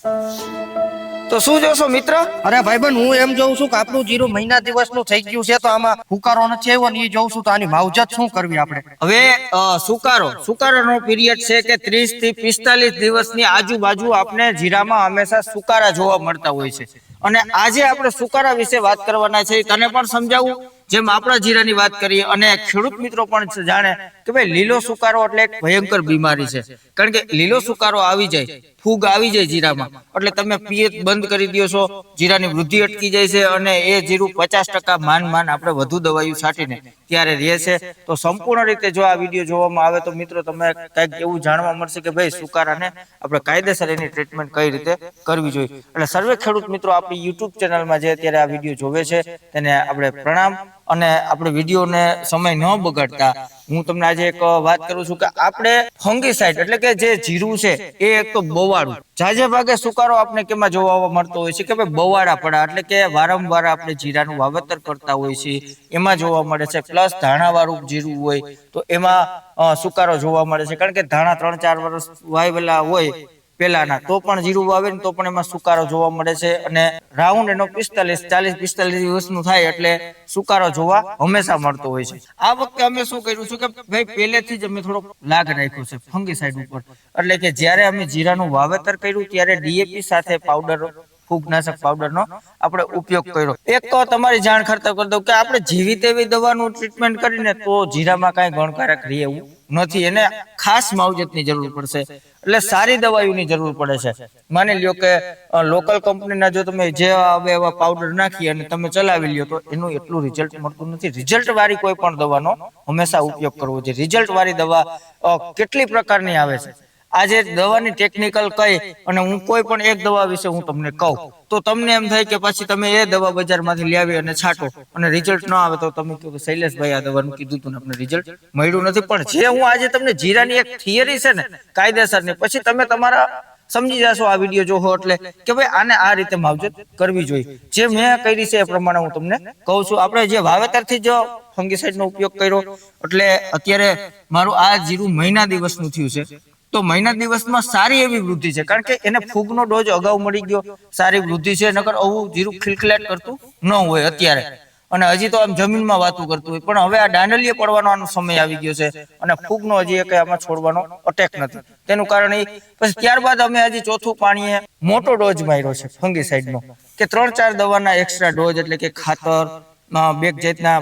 તો શું જોશો મિત્ર? અરે ભાઈબંધ હું એમ જોઉં છું કે આપણું જીરું મહિના દિવસનું થઈ ગયું છે તો આમાં હુકારો નથી આવ્યો ને એ જોઉં છું તો આની માવજત શું કરવી આપણે? હવે સુકારો. સુકારાનો પીરિયડ છે કે ત્રીસથી પિસ્તાલીસ દિવસની આજુબાજુ આપણે જીરામાં હંમેશા સુકારા જોવા મળતા હોય છે. અને આજે આપણે સુકારા વિશે વાત કરવાના છે તને પણ સમજાવું. જેમ આપણા જીરાની વાત કરીએ અને ખેડૂત મિત્રો પણ જાણે કે ભાઈ લીલો સુકારો એટલે એક ભયંકર બીમારી છે. કારણ કે લીલો સુકારો આવી જાય, ફૂગ આવી જાય જીરામાં. એટલે તમે પિયત બંધ કરી દો છો, જીરાની વૃદ્ધિ અટકી જાય છે અને એ જીરું પચાસ ટકા માન માન આપણે વધુ દવાઈઓ છાંટીને ત્યારે રહે છે. તો સંપૂર્ણ રીતે જો આ વીડિયો જોવામાં આવે તો મિત્રો તમે કંઈક એવું જાણવા મળશે કે ભાઈ સુકારાને આપણે કાયદેસર એની ટ્રીટમેન્ટ કઈ રીતે કરવી જોઈએ. એટલે સર્વે ખેડૂત મિત્રો આપણી યુટ્યુબ ચેનલમાં જે અત્યારે આ વીડિયો જોવે છે, તેને આપણે પ્રણામ અને આપણે વિડીયોને સમય ન બગાડતા. હું તમને આજે એક વાત કરું છું કે આપણે ફંગીસાઇડ એટલે કે જે જીરું છે, એ એક તો બવાડું જાજે ભાગે સુકારો આપણે કેમાં જોવા મળતો હોય છે કે ભાઈ બવાળા પડા, એટલે કે વારંવાર આપણે જીરાનું વાવેતર કરતા હોય છે, એમાં જોવા મળે છે. પ્લસ ધાણાવાળું જીરું હોય, તો એમાં સુકારો જોવા મળે છે. કારણ કે ધાણા ત્રણ ચાર વર્ષ વાવેલા હોય પેલાના તો પણ જીરું વાવે ને તો પણ એમાં સુકારો જોવા મળે છે અને રાઉન્ડ એનો પિસ્તાલીસ, ચાલીસ, પિસ્તાલીસ દિવસનું થાય એટલે સુકારો જોવા હંમેશા મળતો હોય છે. આ વખતે અમે શું કર્યું છે કે ભાઈ પહેલેથી જ અમે થોડોક લાગ રાખ્યો છે ફંગીસાઇડ ઉપર. એટલે કે જ્યારે અમે જીરાનું વાવેતર કર્યું ત્યારે ડીએપી સાથે પાવડર, ફૂગનાશક પાવડરનો આપણે ઉપયોગ કર્યો. એક તો તમારી જાણ કરતા કરી દઉં કે આપણે જેવી તેવી દવાનું ટ્રીટમેન્ટ કરીને તો જીરામાં કાંઈ ગણકારક રહે એવું નથી. એને ખાસ માવજતની જરૂર પડશે. એટલે સારી દવાઓની જરૂર પડે છે. માની લ્યો કે લોકલ કંપનીના જો તમે જે આવે એવા પાવડર નાખી અને તમે ચલાવી લ્યો તો એનું એટલું રિઝલ્ટ મળતું નથી. રિઝલ્ટ વાળી કોઈ પણ દવાનો હંમેશા ઉપયોગ કરવો જોઈએ. રિઝલ્ટ વાળી દવા કેટલી પ્રકારની આવે છે? આજે દવાની ટેકનિકલ કઈ અને હું કોઈ પણ એક દવા વિશે હું તમને કહું, તો તમને એમ થાય કે પછી તમે એ દવા બજારમાંથી લાવી અને છાંટો અને રિઝલ્ટ ન આવે તો તમે કહો કે શૈલેષભાઈ આ દવાનું કીધું ને આપણે રિઝલ્ટ મળ્યું નથી. પણ જે હું આજે તમને જીરાની એક થિયરી છે ને કાયદેસરની પછી તમે તમારા સમજી જશો આ વીડિયો જોવો એટલે કે ભાઈ આને આ રીતે માવજત કરવી જોઈએ. જે મેં કરી છે એ પ્રમાણે હું તમને કહું છું. આપણે જે વાવેતરથી જ ફંગીસાઇડનો ઉપયોગ કર્યો, એટલે અત્યારે મારું આ જીરું મહિના દિવસનું થયું છે. તો મહિના દિવસમાં સારી એવી વૃદ્ધિ છે. કારણ કે એને ફૂગનો ડોઝ અગાઉ મળી ગયો, સારી વૃદ્ધિ છે, નકર આવું જીરું ખિલખિલાટ કરતું ન હોય અત્યારે. અને હજી તો આમ જમીનમાં વાતું કરતું હોય. પણ હવે આ દાંડલીએ પડવાનો આનો સમય આવી ગયો છે અને ફૂગનો હજી એક આમાં છોડવાનો અટેક નથી. તેનું કારણ એ, પછી ત્યારબાદ અમે હજી ચોથું પાણીએ મોટો ડોઝ માર્યો છે ફંગીસાઇડનો કે ત્રણ ચાર દવાના એક્સ્ટ્રા ડોઝ એટલે કે ખાતર બેક જાતના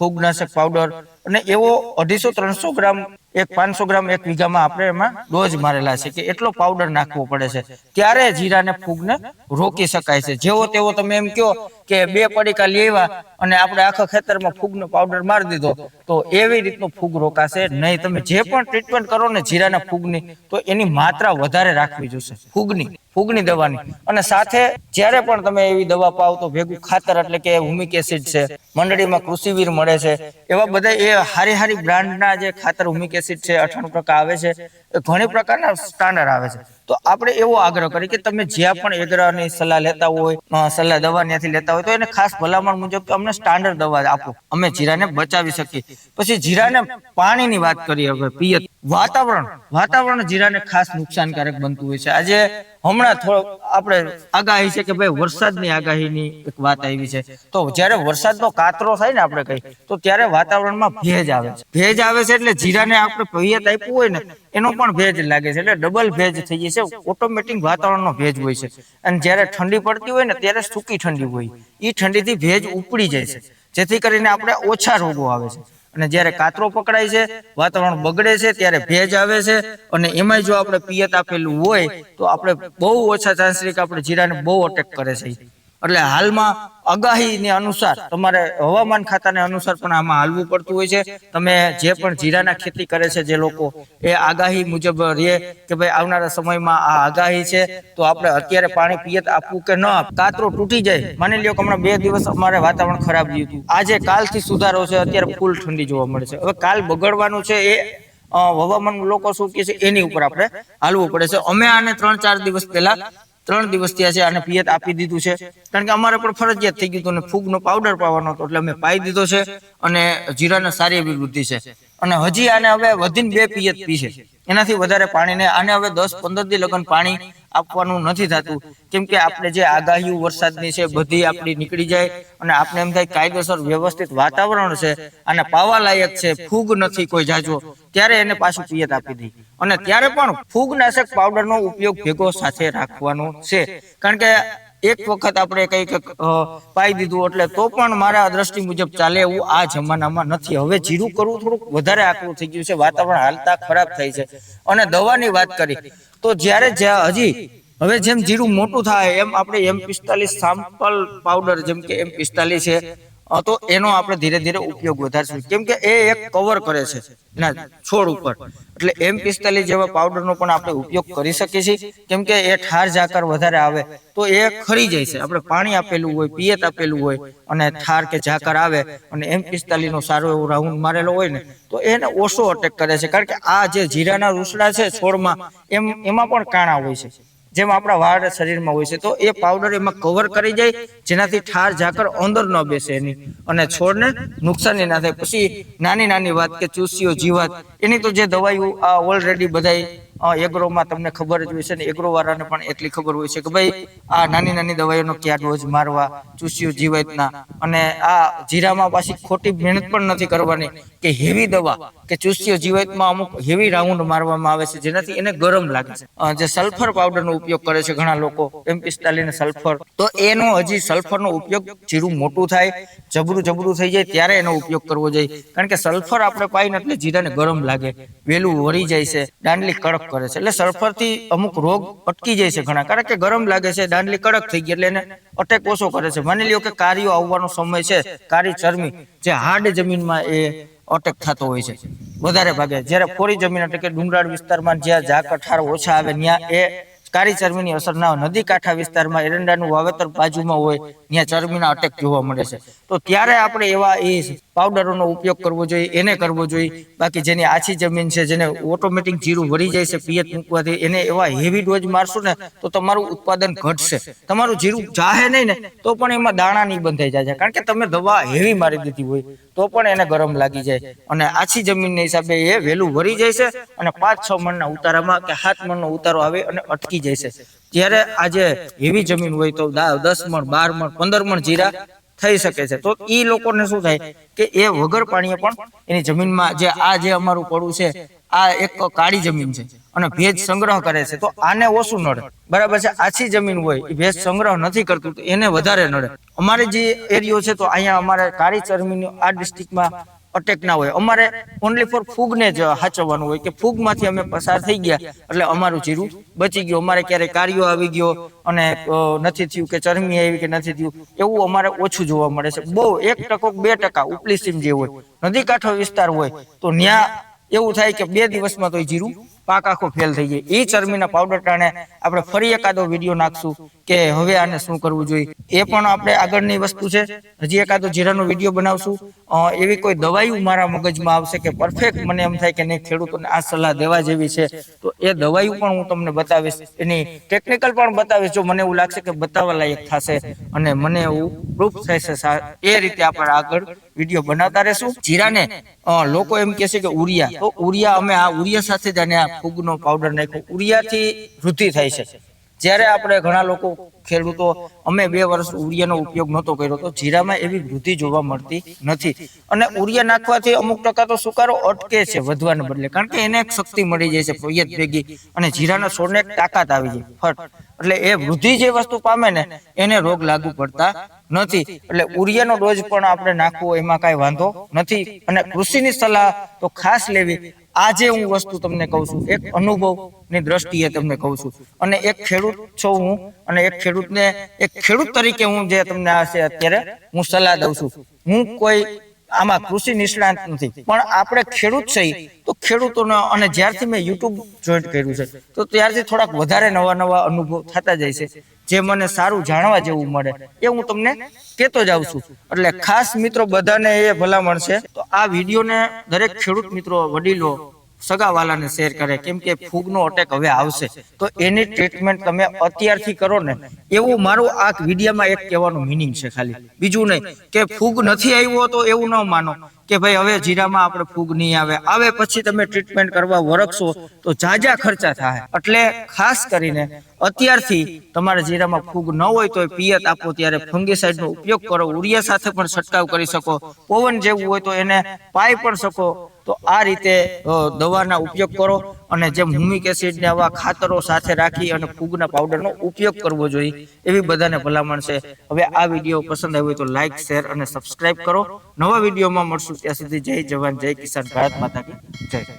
ફૂગનાશક પાવડર અને એવો અઢીસો ત્રણસો ગ્રામ એક પાંચસો ગ્રામ એક વીઘામાં આપણે એમાં ડોઝ મારેલા છે કે એટલો પાવડર નાખવો પડે છે. ત્યારે જીરાને ફૂગને રોકી શકાય છે. જેવો તેવો તમે એમ કહો કે બે પડીકા લેવા અને આપણે આખા ખેતરમાં ફૂગનો પાવડર મારી દીધો. તો એવી રીતનો ફૂગ રોકાશે. નહીં, તમે જે પણ ટ્રીટમેન્ટ કરો ને જીરાના ફૂગની, તો એની માત્રા વધારે રાખવી જોશે. ફૂગની ફૂગની દવાની. અને સાથે જ્યારે પણ તમે એવી દવા પાવ તો ભેગું ખાતર એટલે કે હુમિક એસિડ છે, મંડળીમાં કૃષિવીર મળે છે. એવા બધા એ હારી હારી બ્રાન્ડના જે ખાતર હુમિક એસિડ છે, અઠાણું ટકા આવે છે. ઘણી પ્રકારના સ્ટાન્ડર્ડ આવે છે. તો આપણે એવો આગ્રહ કરી કે તમે જ્યાં પણ એગ્રહની સલાહ લેતા હોય સલાહ દવા ત્યાંથી લેતા હોય, તો એને ખાસ ભલામણ મુજબ કે અમને સ્ટાન્ડર્ડ દવા આપો. અમે જીરાને બચાવી શકીએ. પછી જીરાને પાણીની વાત કરીએ હવે, પિયત. વાતાવરણ. વાતાવરણ જીરાને ખાસ નુકસાનકારક બનતું હોય છે. આજે હમણાં થોડો આપણે આગાહી છે કે ભાઈ વરસાદની આગાહીની એક વાત આવી છે. તો જ્યારે વરસાદનો કાતરો થાય ને આપણે કહીએ, તો ત્યારે વાતાવરણમાં ભેજ આવે છે. ભેજ આવે છે એટલે જીરાને આપણે પહિયત આપ્યું હોય ને, એનો પણ ભેજ લાગે છે. એટલે ડબલ ભેજ થઈ જાય છે. ઓટોમેટિક વાતાવરણનો ભેજ હોય છે. અને જ્યારે ઠંડી પડતી હોય ને, ત્યારે સૂકી ઠંડી હોય. એ ઠંડીથી ભેજ ઉપડી જાય છે. જેથી કરીને આપણે ઓછા રોગો આવે છે. અને જ્યારે કાતરો પકડાય છે, વાતાવરણ બગડે છે, ત્યારે ભેજ આવે છે અને એમાંય જો આપણે પિયત આપેલું હોય, તો આપણે બહુ ઓછા ચાન્સ કે આપણે જીરાને બહુ અટેક કરે છે. એટલે હાલમાં આગાહીને અનુસાર તમારે હવામાન ખાતાને અનુસાર પણ આમાં હાલવું પડતું હોય છે. તમે જે પણ જીરાના ખેતી કરે છે જે લોકો, એ આગાહી મુજબ રહે કે ભાઈ આવનારા સમયમાં આ આગાહી છે, તો આપણે અત્યારે પાણી પિયત આપવું કે ન કાતરો તૂટી જાય. માની લ્યો કે હમણાં બે દિવસ અમારે વાતાવરણ ખરાબ રહ્યું હતું. આજે કાલથી સુધારો છે, અત્યારે ફૂલ ઠંડી જોવા મળે છે. હવે કાલ બગડવાનું છે એ હવામાન લોકો શું કે છે, એની ઉપર આપણે હાલવું પડે છે. અમે આને ત્રણ ચાર દિવસ પહેલા ત્રણ દિવસ થયા છે અને પિયત આપી દીધું છે. કારણ કે અમારે પણ ફરજિયાત થઈ ગયું હતું અને ફૂગનો પાવડર પાવાનો હતો એટલે અમે પાઈ દીધો છે અને જીરાને સારી એવી વૃદ્ધિ છે. અને હજી આને હવે વધીને બે પિયત પી છે. એનાથી વધારે પાણીને આને હવે દસ પંદર દી લગન પાણી આપવાનું નથી થતું. કેમ કે આપણે જે આગાહીઓ વરસાદની છે, બધી આપણી નીકળી જાય અને આપણે એમ થાય કાયદેસર વ્યવસ્થિત વાતાવરણ છે અને પાવા લાયક છે, ફૂગ નથી કોઈ જાજો ત્યારે એને પાછું પિયત આપી દઈ અને ત્યારે પણ ફૂગનાશક પાવડરનો ઉપયોગ ભેગો સાથે રાખવાનો છે. કારણ કે એક વખત આપણે કંઈક પાઈ દીધું એટલે તો પણ મારા દ્રષ્ટિ મુજબ ચાલે એવું આ જમાનામાં નથી. હવે જીરું કરવું થોડુંક વધારે આકરું થઈ ગયું છે, વાતાવરણ હાલતા ખરાબ થાય છે. અને દવાની વાત કરી, તો જ્યારે જ્યાં હજી, હવે જેમ જીરું મોટું થાય, એમ આપણે એમ પિસ્તાલીસ સામ્પલ પાવડર જેમ કે એમ પિસ્તાલીસ છે તો એનો આપણે ધીરે ધીરે ઉપયોગ વધારશું. કેમ કે એ એક કવર કરે છે એના છોડ ઉપર. એટલે એમ પિસ્તાલીસ જેવા પાવડરનો પણ આપણે ઉપયોગ કરી શકીએ છીએ. કેમ કે એ ઠાર ઝાકર વધારે આવે, તો એ ખરી જાય છે. આપણે પાણી આપેલું હોય, પિયત આપેલું હોય, અને ઠાર કે ઝાકર આવે, અને એમ પિસ્તાલીસનો સારો એવો રાઉન્ડ મારેલો હોય ને, તો એને ઓછો અટેક કરે છે. કારણ કે આ જે જીરાના રૂસડા છે છોડમાં, એમ, એમાં પણ કાણા હોય છે. જેમ આપણા વાળ શરીરમાં હોય છે, તો એ પાવડર એમાં કવર કરી જાય, જેનાથી ઠાર ઝાકર અંદર ન બેસે એની. અને છોડને નુકસાની ના થાય. પછી નાની નાની વાત કે ચૂસીઓ, જીવાત, એની તો જે દવાઈઓ આ ઓલરેડી બધાય એગ્રોમાં તમને ખબર જ હોય છે ને એગ્રો વાળાને પણ એટલી ખબર હોય છે કે ભાઈ, આ નાની નાની દવાઈઓનો ક્યાં ડોઝ મારવા ચૂસીઓ જીવાતના. અને આ જીરામાં પાછી ખોટી મહેનત પણ નથી કરવાની કે હેવી દવા કે ચૂસ્યો જીવાતમાં અમુક હેવી રાઉન્ડ મારવામાં આવે છે, જેનાથી એને ગરમ લાગે છે. જે સલ્ફર પાવડરનો ઉપયોગ કરે છે ઘણા લોકો, એમ પિસ્તાલીસ સલ્ફર. તો એનો હજી સલ્ફરનો ઉપયોગ જીરું મોટું થાય, જબરું જબરું થઈ જાય, ત્યારે એનો ઉપયોગ કરવો જોઈએ. કારણ કે સલ્ફર આપણે પાઈને એટલે જીરાને ગરમ લાગે, વેલું વળી જાય છે, દાંડલી કડક કરે છે. એટલે સલ્ફરથી અમુક રોગ અટકી જાય છે ઘણા. કારણ કે ગરમ લાગે છે, દાંડલી કડક થઈ ગઈ એટલે એને અટેક ઓછો કરે છે. માની લ્યો કે કારીઓ આવવાનો સમય છે, કારી ચરમી, જે હાર્ડ જમીનમાં એ અટેક થતો હોય છે. વધારે ભાગે જ્યારે ખોરી જમીન એટલે કે ડુંગરાળ વિસ્તારમાં જ્યાં ઝાકર ઠાર ઓછા આવે, ત્યાં એ કારી ચરમીની અસર ના નદી કાંઠા વિસ્તારમાં એરંડાનું વાવેતર બાજુમાં હોય, ત્યાં ચરમીના અટેક જોવા મળે છે. તો ત્યારે આપણે એવા એ પાવડરોનો ઉપયોગ કરવો જોઈએ, એને કરવો જોઈએ. બાકી જેની આછી જમીન છે, જેને ઓટોમેટિક જીરું વળી જાય છે, પિયત મૂકવાથી, એને એવા હેવી ડોઝ મારશું ને, તો તમારું ઉત્પાદન ઘટશે. તમારું જીરું જાહે નહીં ને, તો પણ એમાં દાણા નહીં બંધાઈ જાય છે. કારણ કે તમે દવા હેવી મારી દીધી હોય, તો પણ એને ગરમ લાગી જાય. અને આછી જમીનના હિસાબે એ વહેલું વળી જાય છે અને પાંચ છ મણના ઉતારામાં કે સાત મણનો ઉતારો આવે અને અટકી જાય છે આજે એવી જમીન હોય તો દસ મણ બાર મણ પંદર મણ જીરા થઈ શકે છે. તો એ લોકોને શું થાય કે એ વગર પાણીએ પણ એની જમીનમાં જે આ જે અમારું પડું છે, આ એક કાળી જમીન છે અને ભેજ સંગ્રહ કરે છે, તો આને ઓછું નડે. બરાબર છે? આછી જમીન હોય એ ભેજ સંગ્રહ નથી કરતું, તો એને વધારે નડે. અમારે જે એરિયો છે, તો અહીંયા અમારે કાળી ચરમીની આ ડિસ્ટ્રિક્ટમાં અટેક ના હોય. અમારે ઓનલી ફોર ફૂગને જ હાચવવાનું હોય કે ફૂગમાંથી અમે પસાર થઈ ગયા એટલે અમારું જીરું બચી ગયું. અમારે ક્યારે કાર્યો આવી ગયો અને નથી થયું કે ચરમી આવી કે નથી થયું, એવું અમારે ઓછું જોવા મળે છે. બહુ, એક ટકો બે ટકા ઉપલી સીમ જે હોય, નદી કાંઠો વિસ્તાર હોય, તો ત્યાં એવું થાય કે બે દિવસમાં તો જીરું પાક આખો ફેલ થઈ જાય એ ચરમીના પાવડર ટાણે આપણે ફરી એકાદો વીડિયો નાખશું કે હવે આને શું કરવું જોઈએ. એ પણ આપણે આગળની વસ્તુ છે. હજી એકાદો જીરાનો વીડિયો બનાવશું. એવી કોઈ દવાઈઓ મારા મગજમાં આવશે કે પરફેક્ટ મને એમ થાય કે નહીં, ખેડૂતોને આ સલાહ દેવા જેવી છે. તો એ દવાઈઓ પણ હું તમને બતાવીશ. એની ટેકનિકલ પણ બતાવીશ. જો મને એવું લાગશે કે બતાવવા લાયક થશે અને મને એવું પ્રૂફ થશે એ રીતે આપણે આગળ વીડિયો બનાવતા રહેશું. જીરાને લોકો એમ કહે છે કે ઉરિયા. તો ઉરિયા અમે આ ઉરિયા સાથે જ આ ફૂગનો પાવડર નાખ્યો. ઉરિયાથી વૃદ્ધિ થાય છે. જ્યારે આપણે ઘણા લોકો ખેડૂતો, અમે બે વર્ષ ઉરિયાનો ઉપયોગ નહોતો કર્યો તો જીરામાં એવી વૃદ્ધિ જોવા મળતી નથી. અને ઉરિયા નાખવાથી અમુક ટકા તો સુકારો અટકે છે વધવાને બદલે. કારણ કે એને એક શક્તિ મળી જાય છે પિયત ભેગી અને જીરાના છોડને તાકાત આવી જાય. ફટ એટલે એ વૃદ્ધિ જે વસ્તુ પામે ને એને રોગ લાગુ પડતા નથી. એટલે ઉરિયાનો ડોઝ પણ આપણે નાખવો, એમાં કાંઈ વાંધો નથી. અને કૃષિની સલાહ તો ખાસ લેવી. આજે હું વસ્તુ તમને કહું છું. એક અનુભવની દ્રષ્ટિએ તમને કહું છું. અને એક ખેડૂત છું હું, અને એક ખેડૂતને, એક ખેડૂત તરીકે હું જે તમને આ છે અત્યારે હું સલાહ દઉં છું. હું કોઈ આમાં કૃષિ નિષ્ણાંત નથી. પણ આપણે ખેડૂત છીએ તો ખેડૂતોનો અને જ્યારથી મેં યુટ્યુબ જોઈન્ટ કર્યું છે, તો ત્યારથી થોડાક વધારે નવા નવા અનુભવ થતા જાય છે, જે મને સારું જાણવા જેવું મળે. એ હું તમને કહેતો જાઉં છું. એટલે ખાસ મિત્રો બધાને એ ભલામણ છે, તો આ વિડીયોને દરેક ખેડૂત મિત્રો, વડીલો સગાવાલાને શેર કરે, કેમ કે ફૂગનો અટેક હવે આવશે. તો એની ટ્રીટમેન્ટ તમે અત્યારથી કરો ને. એવું મારું આ વિડીયામાં એક કહેવાનું મિનિંગ છે ખાલી. બીજું નહીં, કે ફૂગ નથી આવ્યો તો એવું ન માનો. કે ભાઈ હવે જીરામાં આપણે ફૂગ નહીં આવે. આવે પછી તમે ટ્રીટમેન્ટ કરવા વરખશો તો જાજા ખર્ચા થાય. એટલે ખાસ કરીને અત્યારથી તમારા જીરામાં ફૂગ ન હોય તો પિયત આપો, ત્યારે ફંગીસાઇડનો ઉપયોગ કરો ઉડિયા સાથે પણ છંટકાવ કરી શકો, પવન જેવું હોય તો એને પાઈ પણ શકો. તો આ રીતે દવાના ઉપયોગ કરો અને જેમ હુમિક એસિડ ને આવા ખાતરો સાથે રાખી અને ફૂગના પાવડરનો ઉપયોગ કરવો જોઈએ, એવી બધાને ભલામણ છે. હવે આ વીડિયો પસંદ આવ્યો તો લાઈક, શેર અને સબસ્ક્રાઇબ કરો. નવા વિડીયોમાં મળશું. ત્યાં સુધી જય જવાન જય કિસાન ભારત માતા કી જય.